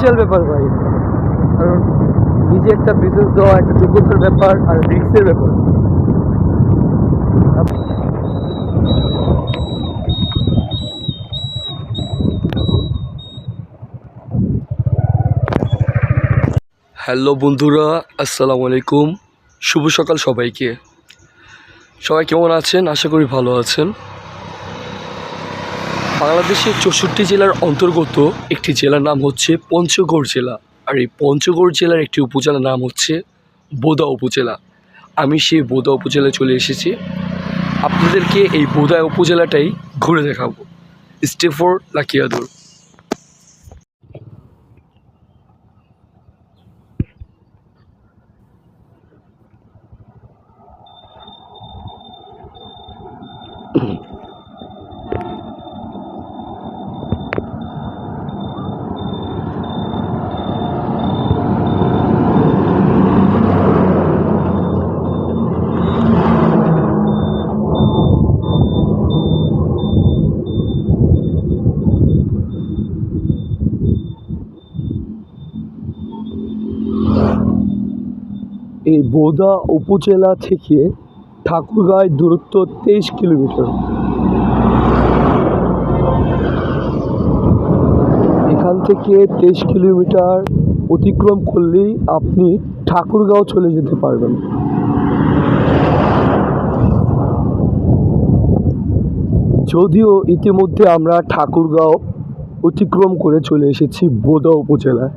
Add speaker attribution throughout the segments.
Speaker 1: বিশাল ব্যাপার ভাই কারণ নিজে একটা বিজনেস দেওয়া একটা যোগ্যতার ব্যাপার আর রিস্কের ব্যাপার। হ্যালো বন্ধুরা আসসালামু আলাইকুম। শুভ সকাল সবাইকে। সবাই কেমন আছেন? আশা করি ভালো আছেন। বাংলাদেশের চৌষট্টি জেলার অন্তর্গত একটি জেলার নাম হচ্ছে পঞ্চগড় জেলা। আর এই পঞ্চগড় জেলার একটি উপজেলার নাম হচ্ছে বোদা উপজেলা। আমি সেই বোদা উপজেলায় চলে এসেছি। আপনাদেরকে এই বোদা উপজেলাটাই ঘুরে দেখাবো। স্টেফোর লাকিয়াদুর এই বোদা উপজেলা থেকে ঠাকুরগাঁয় দূরত্ব তেইশ কিলোমিটার। এখান থেকে তেইশ কিলোমিটার অতিক্রম করলেই আপনি ঠাকুরগাঁও চলে যেতে পারবেন। যদিও ইতিমধ্যে আমরা ঠাকুরগাঁও অতিক্রম করে চলে এসেছি বোদা উপজেলায়।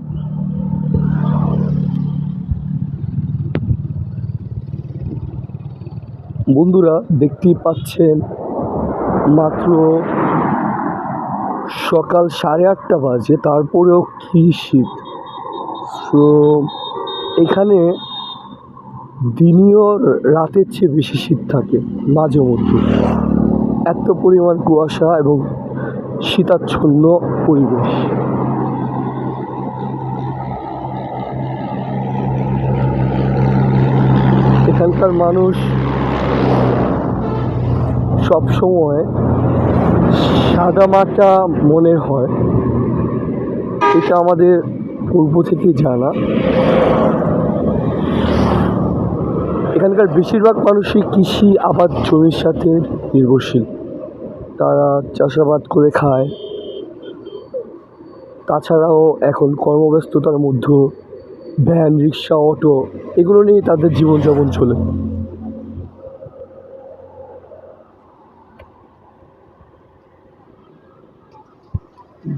Speaker 1: বন্ধুরা দেখতেই পাচ্ছেন মাত্র সকাল সাড়ে আটটা বাজে, তারপরেও কি শীত। তো এখানে দিনেও রাতের চেয়ে বেশি শীত থাকে, মাঝে মধ্যে। এত পরিমাণ কুয়াশা এবং শীতাচ্ছন্ন পরিবেশ। এখানকার মানুষ সব সময় সাদামাটা মনে হয়। এটা আমাদের পূর্ব থেকে জানা। এখানকার বেশিরভাগ মানুষই কৃষি, আবাদ জমির সাথে নির্ভরশীল। তারা চাষাবাদ করে খায়। তাছাড়াও এখন কর্মব্যস্ততার মধ্যে ভ্যান, রিক্সা, অটো, এগুলো নিয়ে তাদের জীবনযাপন চলে।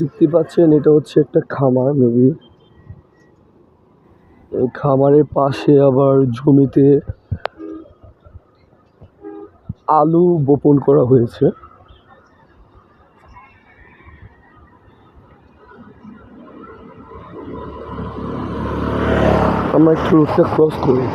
Speaker 1: দেখতে পাচ্ছেন, এটা হচ্ছে একটা খামার মেবি খামারের পাশে আবার জমিতে আলু বপন করা হয়েছে। আমরা একটু রোডটা ক্রস করি।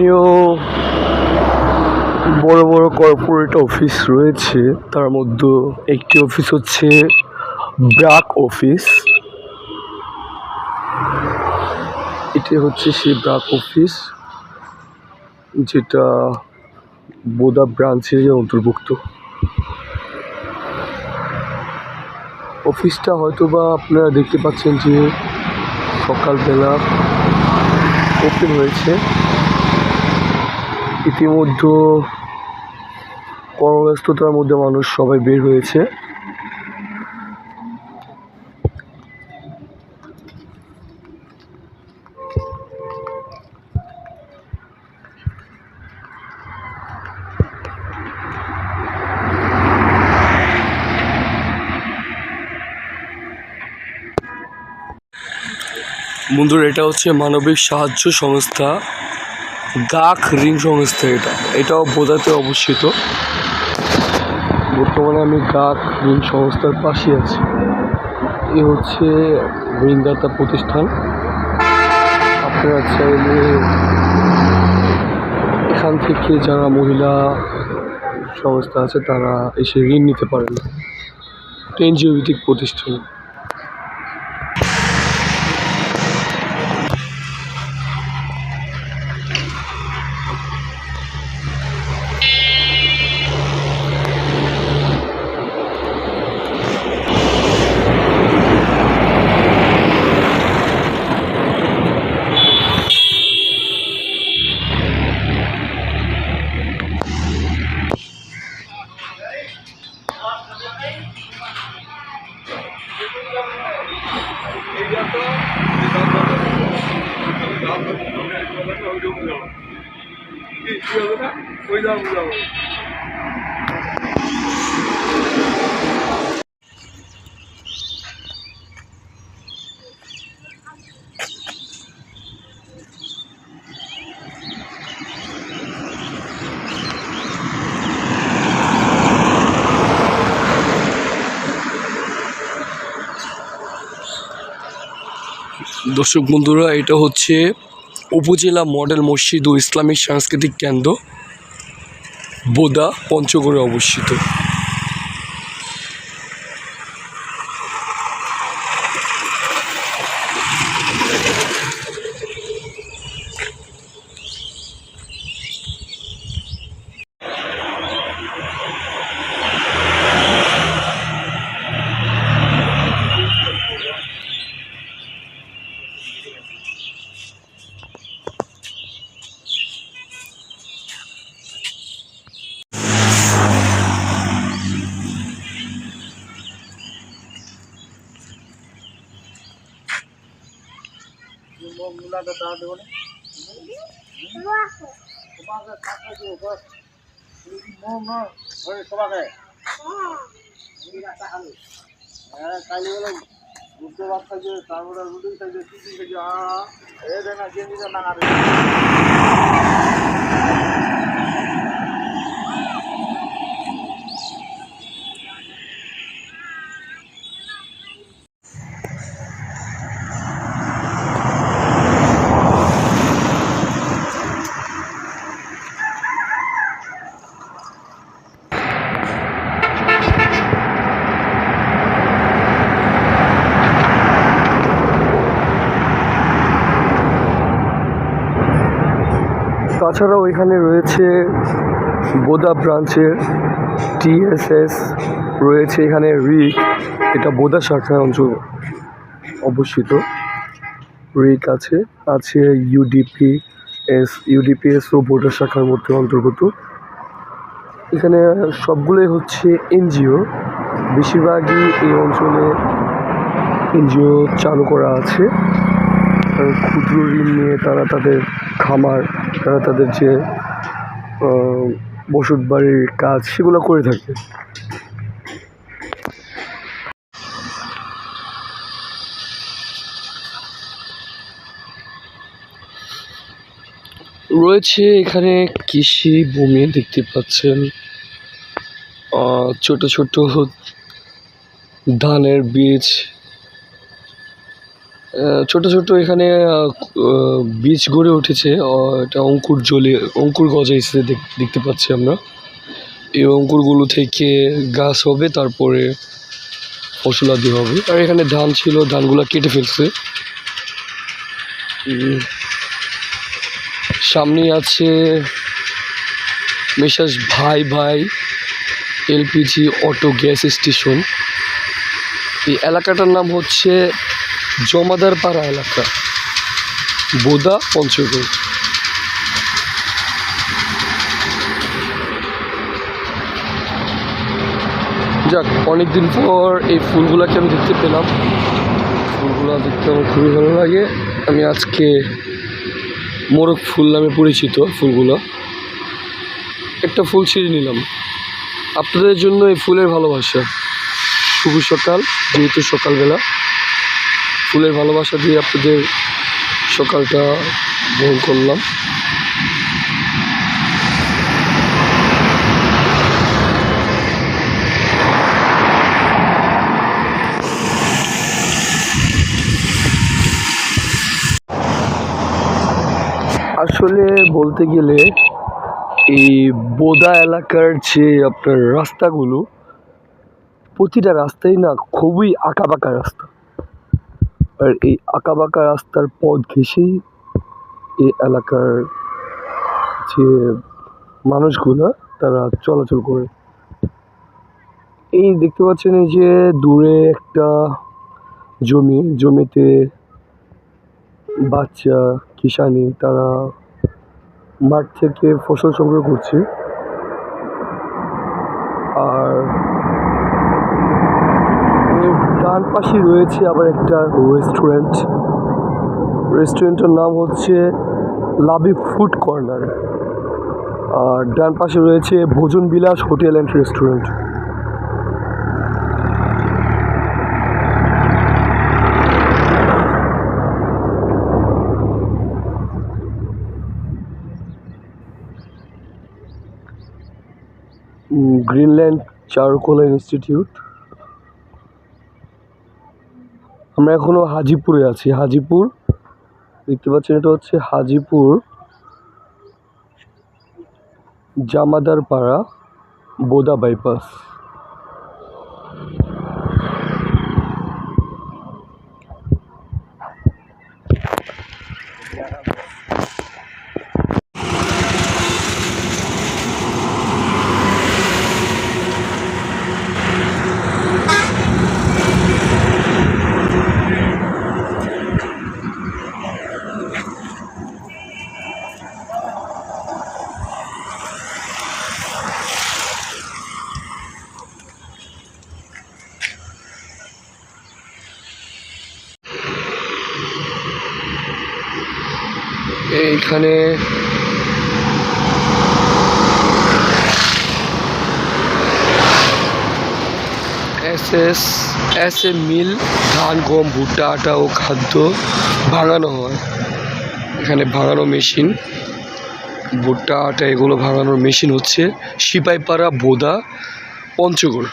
Speaker 1: এখানেও বড় বড় কর্পোরেট অফিস রয়েছে। তার মধ্যে একটি অফিস হচ্ছে ব্রাক অফিস এটি হচ্ছে সেই ব্রাক অফিস যেটা বোদা ব্রাঞ্চের অন্তর্ভুক্ত। অফিসটা হয়তো বা আপনারা দেখতে পাচ্ছেন যে সকালবেলা ওপেন হয়েছে। ইতিমধ্যে কর্মব্যস্ততার মধ্যে মানুষ সবাই বের হয়েছে। বন্ধুরা এটা হচ্ছে মানবিক সাহায্য সংস্থা। গাক ঋণ সংস্থা এটা। এটাও বোঝাতে অবস্থিত। বর্তমানে আমি গাক ঋণ সংস্থার পাশে আছি। এ হচ্ছে ঋণদাতা প্রতিষ্ঠান। আপনারা চাইলে এখান থেকে যারা মহিলা সংস্থা আছে তারা এসে ঋণ নিতে পারেন। এনজিও ভিত্তিক প্রতিষ্ঠান। দর্শক বন্ধুরা এটা হচ্ছে উপজেলা মডেল মসজিদ ও ইসলামিক সাংস্কৃতিক কেন্দ্র বোদা পঞ্চগড়ে অবস্থিত।
Speaker 2: মুলাটা দাও দেবো না তোমাকে টাকা দেবো বস মো না ওই তোমাকে হ্যাঁ কালি বলে বুঝতে পারছে তারপরে রুটি খাইছে টিফিন খাইছে এ দেনা জেনে না
Speaker 1: তাছাড়াও এখানে রয়েছে বোদা ব্রাঞ্চের টিএসএস, রয়েছে এখানে রিক, এটা বোদা শাখা অঞ্চল অবস্থিত। রিক আছে আছে ইউডিপি এস ইউডিপিএস ও বোদা শাখার মধ্যে অন্তর্গত। এখানে সবগুলোই হচ্ছে এনজিও, বেশিরভাগই এই অঞ্চলে এনজিও চালু করা আছে। ক্ষুদ্র ঋণ নিয়ে তারা তাদের খামার তাদের যে বসত বাড়ির কাজ সেগুলো করে থাকে। রয়েছে এখানে কৃষি ভূমি দেখতে পাচ্ছেন। ছোট ছোট ধানের বীজ ছোট ছোট এখানে বীজ গড়ে উঠেছে। এটা অঙ্কুর জ্বলে অঙ্কুর গজাইছে দেখ- দেখতে পাচ্ছি আমরা। এই অঙ্কুরগুলো থেকে গাছ হবে, তারপরে ফসলাদি হবে। আর এখানে ধান ছিল, ধানগুলো কেটে ফেলছে। সামনে আছে মেসাজ ভাই ভাই এলপিজি অটো গ্যাস স্টেশন। এই এলাকাটার নাম হচ্ছে জমাদার পাড়া এলাকা। বোদা পঞ্চগড়। যাক, অনেকদিন পর এই ফুলগুলাকে আমি দেখতে পেলাম। ফুলগুলো দেখতে আমার খুবই ভালো লাগে। আমি আজকে মোরগ ফুল নামে পরিচিত ফুলগুলো। একটা ফুল ছিঁড়ে নিলাম। আপনাদের জন্য এই ফুলের ভালোবাসা। শুভ সকাল, যেহেতু সকালবেলা। ফুলের ভালোবাসা দিয়ে আপনাদের সকালটা গ্রহণ করলাম। আসলে বলতে গেলে এই বোদা এলাকার যে আপনার রাস্তাগুলো, প্রতিটা রাস্তাই না খুবই আঁকাবাঁকা রাস্তা। আর এই আঁকাবাঁকা রাস্তার পথ ঘেঁষেই এই এলাকার যে মানুষগুলো, তারা চলাচল করে। এই দেখতে পাচ্ছেন এই যে দূরে একটা জমি, জমিতে বাচ্চা, কিষানি, তারা মাঠ থেকে ফসল সংগ্রহ করছে। আর পাশে রয়েছে আবার একটা রেস্টুরেন্ট রেস্টুরেন্টের নাম হচ্ছে লাভি ফুড কর্নার। আর ডান পাশে রয়েছে Bhojan Bilas hotel and restaurant. Greenland Charukala institute আমরা এখনও হাজিপুরে আছি। হাজিপুর দেখতে পাচ্ছেন এটা হচ্ছে হাজিপুর জামাদার পাড়া বোদা বাইপাস। এইখানে এস এস এ মিল, ধান, গম, ভুট্টা, আটা ও খাদ্য ভাঙানো হয়। এখানে ভাঙানো মেশিন, ভুট্টা, আটা, এগুলো ভাঙানোর মেশিন হচ্ছে সিপাইপাড়া বোদা, পঞ্চগড়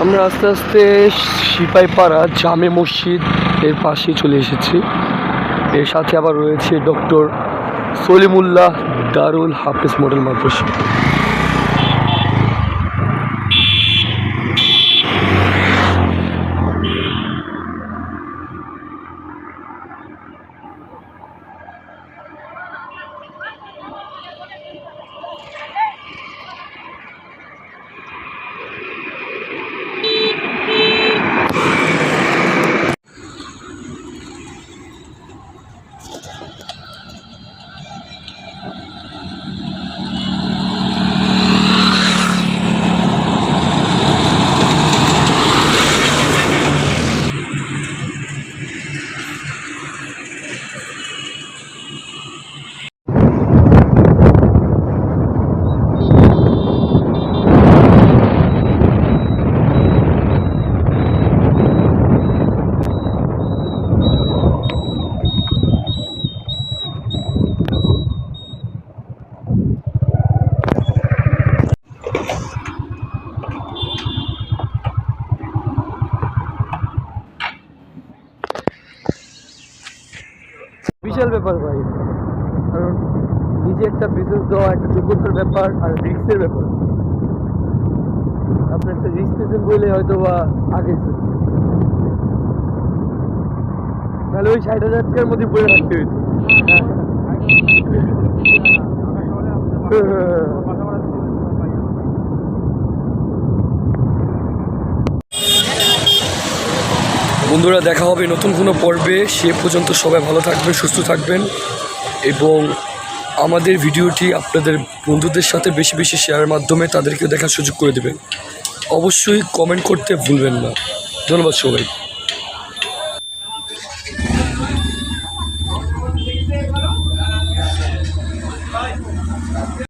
Speaker 1: আমরা আস্তে আস্তে সিপাইপাড়া জামে মসজিদ এর পাশে চলে এসেছি। এর সাথে আবার রয়েছে ডক্টর সলিমুল্লাহ দারুল হাফিজ মডেল মাদ্রাসা। বিশাল ব্যাপার ভাই কারণ নিজে একটা বিজনেস দেওয়া একটা যোগ্যতার ব্যাপার আর রিস্কের ব্যাপার আপনার একটা রিস্ক পেয়েছেন বলে হয়তো বা আগে তাহলে ওই ষাট হাজার টাকার মধ্যে পড়ে রাখতে হইতো বন্ধুরা, দেখা হবে নতুন কোনো পর্বে। সে পর্যন্ত সবাই ভালো থাকবেন, সুস্থ থাকবেন এবং আমাদের ভিডিওটি আপনাদের বন্ধুদের সাথে বেশি বেশি শেয়ারের মাধ্যমে তাদেরকে দেখার সুযোগ করে দেবেন। অবশ্যই কমেন্ট করতে ভুলবেন না। ধন্যবাদ সবাই